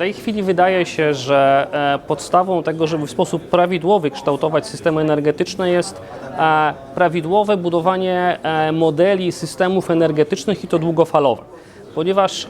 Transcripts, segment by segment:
tej chwili wydaje się, że e, podstawą tego, żeby w sposób prawidłowy kształtować systemy energetyczne jest e, prawidłowe budowanie e, modeli systemów energetycznych i to długofalowe. Ponieważ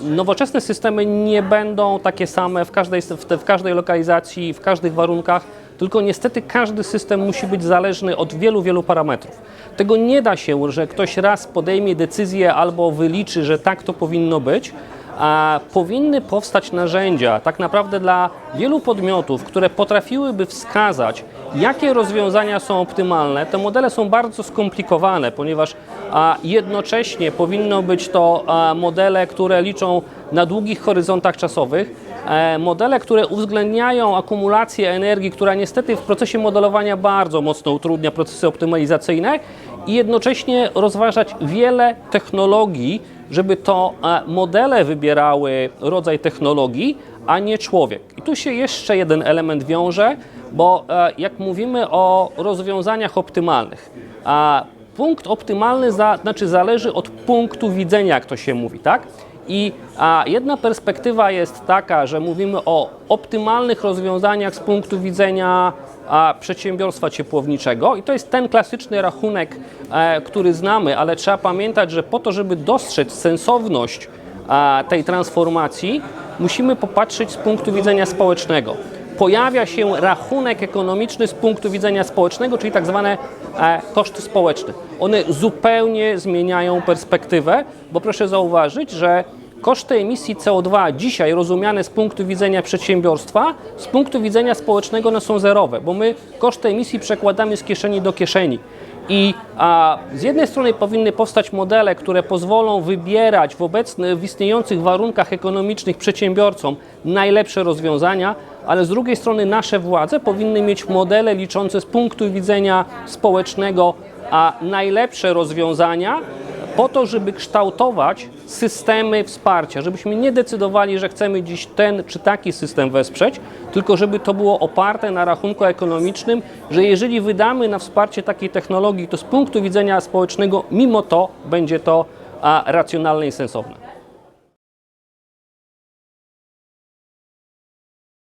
nowoczesne systemy nie będą takie same w każdej, w, w każdej lokalizacji, w każdych warunkach, tylko niestety każdy system musi być zależny od wielu, wielu parametrów. Tego nie da się, że ktoś raz podejmie decyzję albo wyliczy, że tak to powinno być, a powinny powstać narzędzia tak naprawdę dla wielu podmiotów, które potrafiłyby wskazać, jakie rozwiązania są optymalne. Te modele są bardzo skomplikowane, ponieważ a, jednocześnie powinno być to modele, które liczą na długich horyzontach czasowych, e, modele, które uwzględniają akumulację energii, która niestety w procesie modelowania bardzo mocno utrudnia procesy optymalizacyjne i jednocześnie rozważać wiele technologii, żeby to e, modele wybierały rodzaj technologii, a nie człowiek. I tu się jeszcze jeden element wiąże, bo e, jak mówimy o rozwiązaniach optymalnych, a punkt optymalny za, znaczy zależy od punktu widzenia, jak to się mówi, tak? I a, jedna perspektywa jest taka, że mówimy o optymalnych rozwiązaniach z punktu widzenia a, przedsiębiorstwa ciepłowniczego i to jest ten klasyczny rachunek, e, który znamy, ale trzeba pamiętać, że po to, żeby dostrzec sensowność a, tej transformacji, musimy popatrzeć z punktu widzenia społecznego. Pojawia się rachunek ekonomiczny z punktu widzenia społecznego, czyli tak zwane e, koszty społeczne. One zupełnie zmieniają perspektywę, bo proszę zauważyć, że koszty emisji CO2 dzisiaj rozumiane z punktu widzenia przedsiębiorstwa, z punktu widzenia społecznego one są zerowe, bo my koszty emisji przekładamy z kieszeni do kieszeni. I a, z jednej strony powinny powstać modele, które pozwolą wybierać w obecnych, w istniejących warunkach ekonomicznych przedsiębiorcom najlepsze rozwiązania, ale z drugiej strony nasze władze powinny mieć modele liczące z punktu widzenia społecznego a najlepsze rozwiązania po to, żeby kształtować systemy wsparcia, żebyśmy nie decydowali, że chcemy dziś ten czy taki system wesprzeć, tylko żeby to było oparte na rachunku ekonomicznym, że jeżeli wydamy na wsparcie takiej technologii, to z punktu widzenia społecznego mimo to będzie to racjonalne i sensowne.